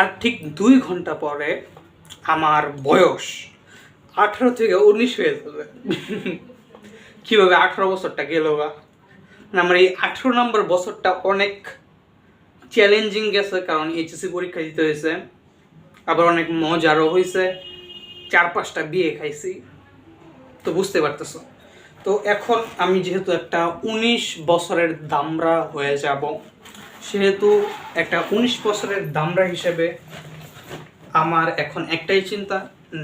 আর ঠিক দুই ঘণ্টা পরে আমার বয়স আঠারো থেকে উনিশ হয়ে যাবে। কীভাবে আঠারো বছরটা গেল বা? মানে আমার এই আঠেরো নম্বর বছরটা অনেক চ্যালেঞ্জিং গেছে, কারণ এইচএসসি পরীক্ষা দিতে হয়েছে, আবার অনেক মজারও হয়েছে, চার পাঁচটা বিয়ে খাইছি, তো বুঝতে পারতেছ। তো এখন আমি যেহেতু একটা উনিশ বছরের দামরা হয়ে যাব সেহেতু একটা উনিশ বছরের দামরা হিসেবে আমার এখন একটাই চিন্তা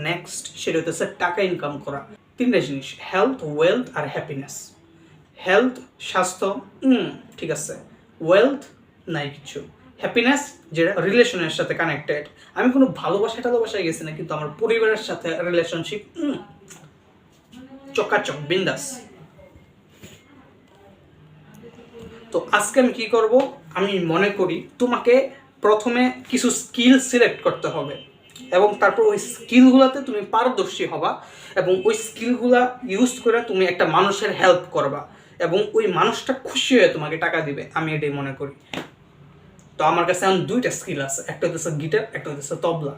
নেক্সট সেটা হতেছে টাকা ইনকাম করা। তিনটা জিনিস হেলথ ওয়েলথ আর হ্যাপিনেস হেলথ স্বাস্থ্য ঠিক আছে। ওয়েলথ নাই কিছু। হ্যাপিনেস যেটা রিলেশনের সাথে কানেক্টেড আমি কোনো ভালোবাসা টালোবাসায় গেছি না, কিন্তু আমার পরিবারের সাথে রিলেশনশিপ চকাচক, বিন্দাস। তো আজকে আমি কি করব? আমি মনে করি তোমাকে প্রথমে কিছু স্কিল সিলেক্ট করতে হবে এবং তারপর ওই স্কিলগুলোতে তুমি পারদর্শী হবা এবং ওই স্কিলগুলা ইউজ করে তুমি একটা মানুষের হেল্প করবা এবং ওই মানুষটা খুশি হয়ে তোমাকে টাকা দিবে, আমি এটাই মনে করি। তো আমার কাছে এখন দুইটা স্কিল আছে, একটা হচ্ছে গিটার, একটা হচ্ছে তবলা।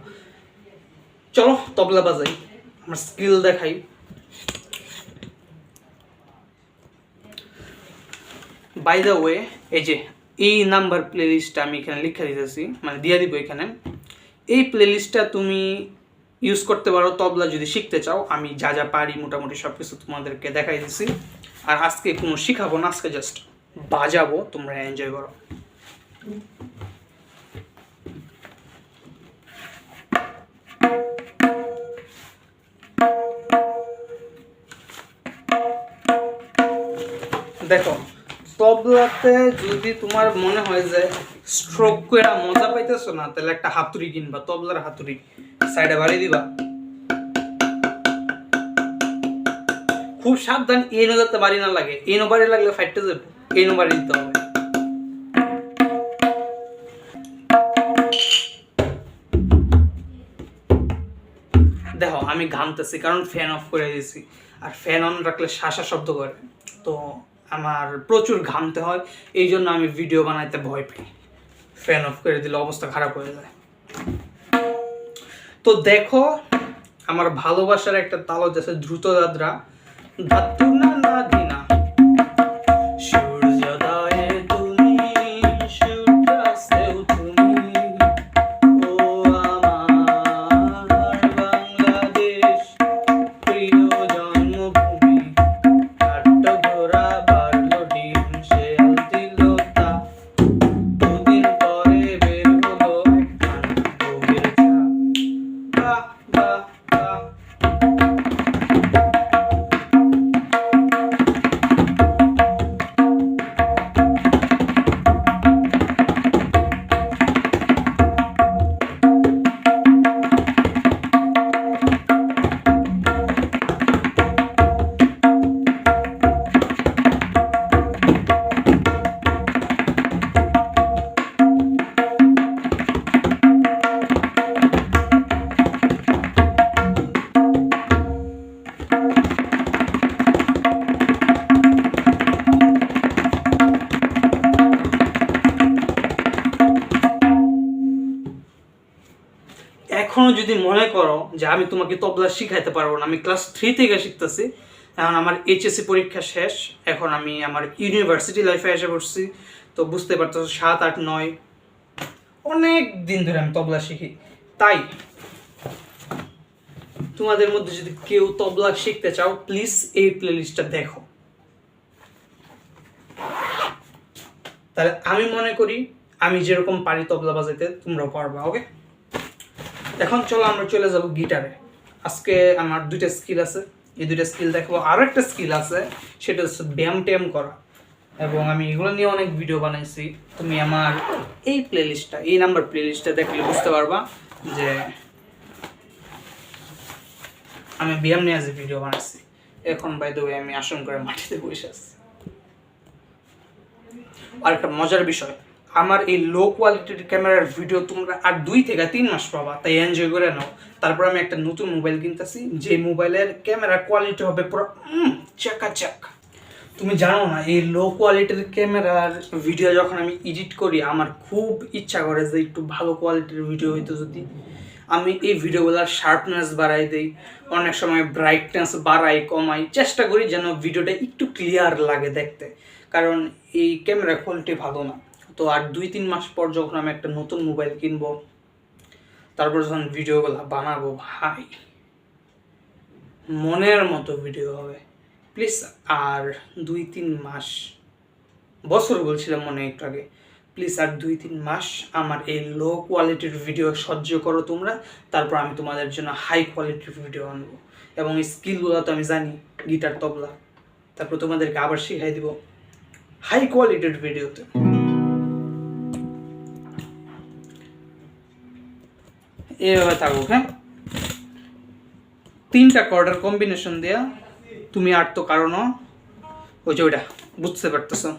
চলো, তবলা বাজাই, আমার স্কিল দেখাই। বাই দ্য ওয়ে এই যে এই নাম্বার প্লেলিস্টটা আমি এখানে লিখে দিতেছি মানে দিয়ে দিব এখানে। এই প্লেলিস্টটা তুমি ইউজ করতে পারো, তবলা যদি শিখতে চাও, আমি যা যা পারি মোটামুটি সব কিছু তোমাদেরকে দেখাই দিছি। আর আজকে কোনো শিখাবো না, আজকে জাস্ট বাজাবো, তোমরা এনজয় করো। দেখো তবলাতে যদি তোমার মনে হয় যে স্ট্রোক করে মজা পাইতেছো না, তাহলে একটা হাতুড়ি কিনবা, তবলার হাতুড়ি। সাইডে বাড়ি দিবা। খুব সাবধান, এই নো যাতে বাড়ি না লাগে। এই বাড়ি লাগলে ফাইটতে যাবে। এই বাড়ি দিতে হবে। দেখো, আমি ঘামতেছি, কারণ ফ্যান অফ করে দিয়েছি। আর ফ্যান অন রাখলে শাসা শব্দ করে। তো আমার প্রচুর ঘামতে হয়, এই জন্য আমি ভিডিও বানাইতে ভয় পাই। ফ্যান অফ করে দিলে অবস্থা খারাপ হয়ে যায়। তো দেখো, আমার ভালোবাসার একটা তালজ আছে দ্রুত দাদরা ধাতু না the বাহ বাহ এখনও যদি মনে করো যে আমি তোমাকে তবলা শিখাইতে পারব না, আমি ক্লাস থ্রি থেকে শিখতেছি, এখন আমার এইচএসসি পরীক্ষা শেষ, এখন আমি আমার ইউনিভার্সিটি লাইফে এসে পড়ছি, তো বুঝতে পারতেছো সাত, আট, নয়, অনেক দিন ধরে আমি তবলা শিখি। তাই, তোমাদের মধ্যে যদি কেউ তবলা শিখতে চাও প্লিজ এই প্লেলিস্টটা দেখো। তাহলে আমি মনে করি, আমি যেরকম পারি তবলা বাজাইতে, তোমরাও পারবা ওকে এখন চলো আমরা চলে যাব গিটারে। আজকে আমার দুইটা স্কিল আছে। এই দুইটা স্কিল দেখব। আরও একটা স্কিল আছে, সেটা হচ্ছে ব্যায়াম ট্যাম করা। এবং আমি এগুলো নিয়ে অনেক ভিডিও বানাইছি। তুমি আমার এই প্লেলিস্টটা এই নাম্বার প্লেলিস্টটা দেখলে বুঝতে পারবা যে আমি ব্যায়াম নিয়ে আজ ভিডিও বানাইছি। এখন বাই দ্য আমি আসন করে মাটিতে বসে আছি। আর একটা মজার বিষয় আমার এই লো কোয়ালিটির ক্যামেরার ভিডিও তোমরা আর দুই থেকে তিন মাস পাবা, তাই এনজয় করে নাও। তারপর আমি একটা নতুন মোবাইল কিনতেছি, যে মোবাইলের ক্যামেরা কোয়ালিটি হবে পুরো চাকা চাক। তুমি জানো না, এই লো কোয়ালিটির ক্যামেরার ভিডিও যখন আমি এডিট করি, আমার খুব ইচ্ছা করে যে একটু ভালো কোয়ালিটির ভিডিও হইতো যদি। আমি এই ভিডিওগুলোর শার্পনেস বাড়াই দিই, অনেক সময় ব্রাইটনেস বাড়াই, কমাই, চেষ্টা করি যেন ভিডিওটা একটু ক্লিয়ার লাগে দেখতে। কারণ এই ক্যামেরা কোয়ালিটি ভালো না। তো আর দুই, তিন মাস পর যখন আমি একটা নতুন মোবাইল কিনবো, তারপর যখন ভিডিওগুলো বানাবো, ভাই, মনের মতো ভিডিও হবে। প্লিজ আর দুই, তিন মাস, বছর বলছিলাম মনে একটু আগে প্লিজ আর দুই, তিন মাস আমার এই লো কোয়ালিটির ভিডিও সহ্য করো তোমরা, তারপর আমি তোমাদের জন্য হাই কোয়ালিটির ভিডিও আনব। এবং স্কিলগুলো তো আমি জানি, গিটার, তবলা, তারপর তোমাদেরকে আবার শিখাই দিব হাই কোয়ালিটির ভিডিওতে এভাবে থাকুক হ্যাঁ তিনটা কর্ডার কম্বিনেশন দেয়া তুমি আর তো কারণ ওই যে ওইটা, বুঝতে পারতেছো?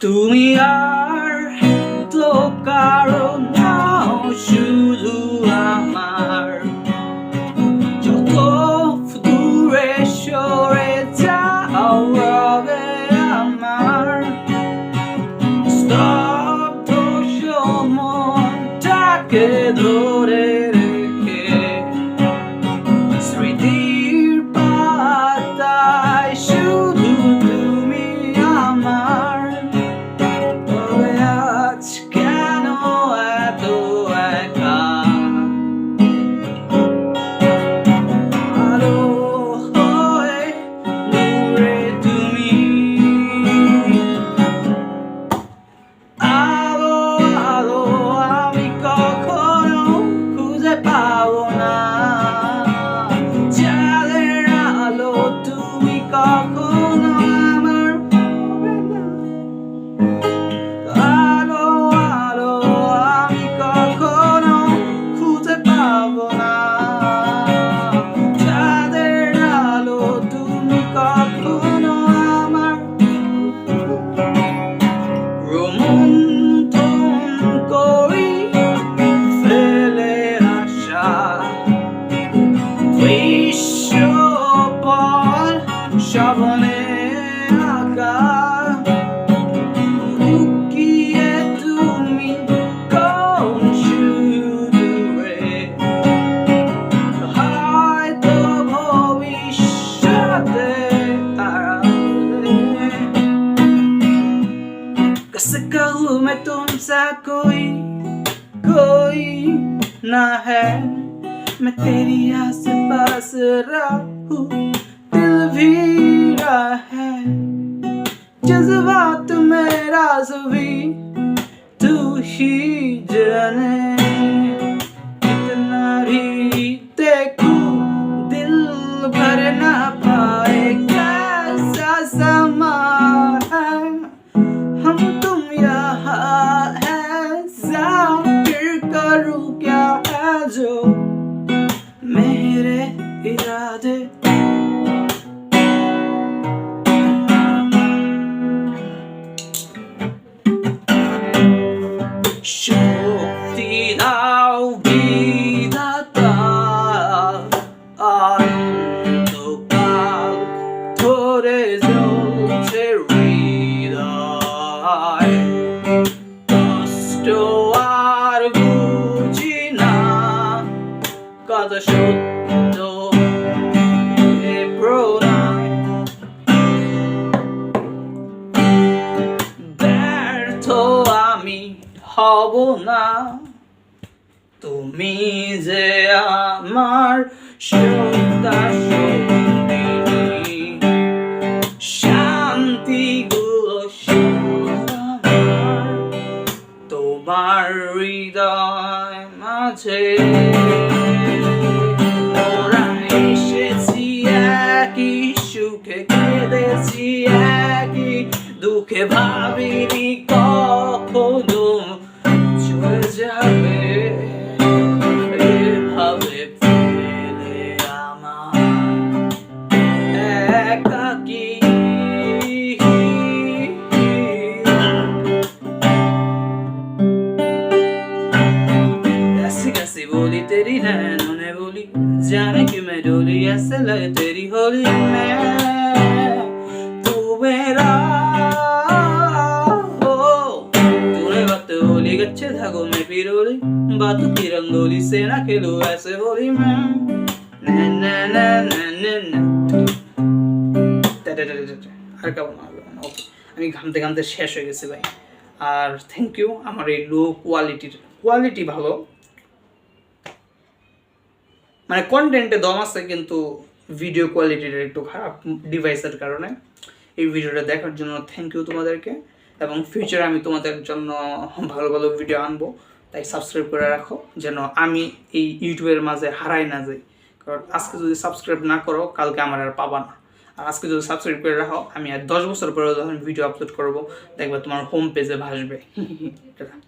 তুমি আর তো কারণ শুধু Kasi कहूँ मैं तुमसा कोई कोई ना है मैं तेरी आस पास रहूं दिल भी रहा है जज्बात मेरा सभी तू ही जाने সত্য এ ব্যর্থ আমি হব না। তুমি যে আমার সত্তা বেশি একই দুঃখে ভাবিনি কখনো। চলে तेरी है उन्होंने बोली जाने की मैं डोली ऐसे लगे तेरी होली मैं बातों की रंगोली से ना खेलो ऐसे होली में ना ना ना ना ना ना আর কেমন হবে ওকে আমি ঘামতে ঘামতে শেষ হয়ে গেছি ভাই আর থ্যাংক ইউ আমার এই লো কোয়ালিটির কোয়ালিটি ভালো মানে কন্টেন্টে দম আছে কিন্তু ভিডিও কোয়ালিটিটা একটু খারাপ ডিভাইসের কারণে এই ভিডিওটা দেখার জন্য থ্যাংক ইউ তোমাদেরকে এবং ফিউচারে আমি তোমাদের জন্য ভালো ভালো ভিডিও আনবো তাই সাবস্ক্রাইব করে রাখো, যেন আমি এই ইউটিউবের মাঝে হারাই না যাই। কারণ আজকে যদি সাবস্ক্রাইব না করো, কালকে আমার আর পাবা না। আর আজকে যদি সাবস্ক্রাইব করে রাখো, আমি আর দশ বছর পরে যখন ভিডিও আপলোড করব, দেখবে তোমার হোম পেজে ভাসবে।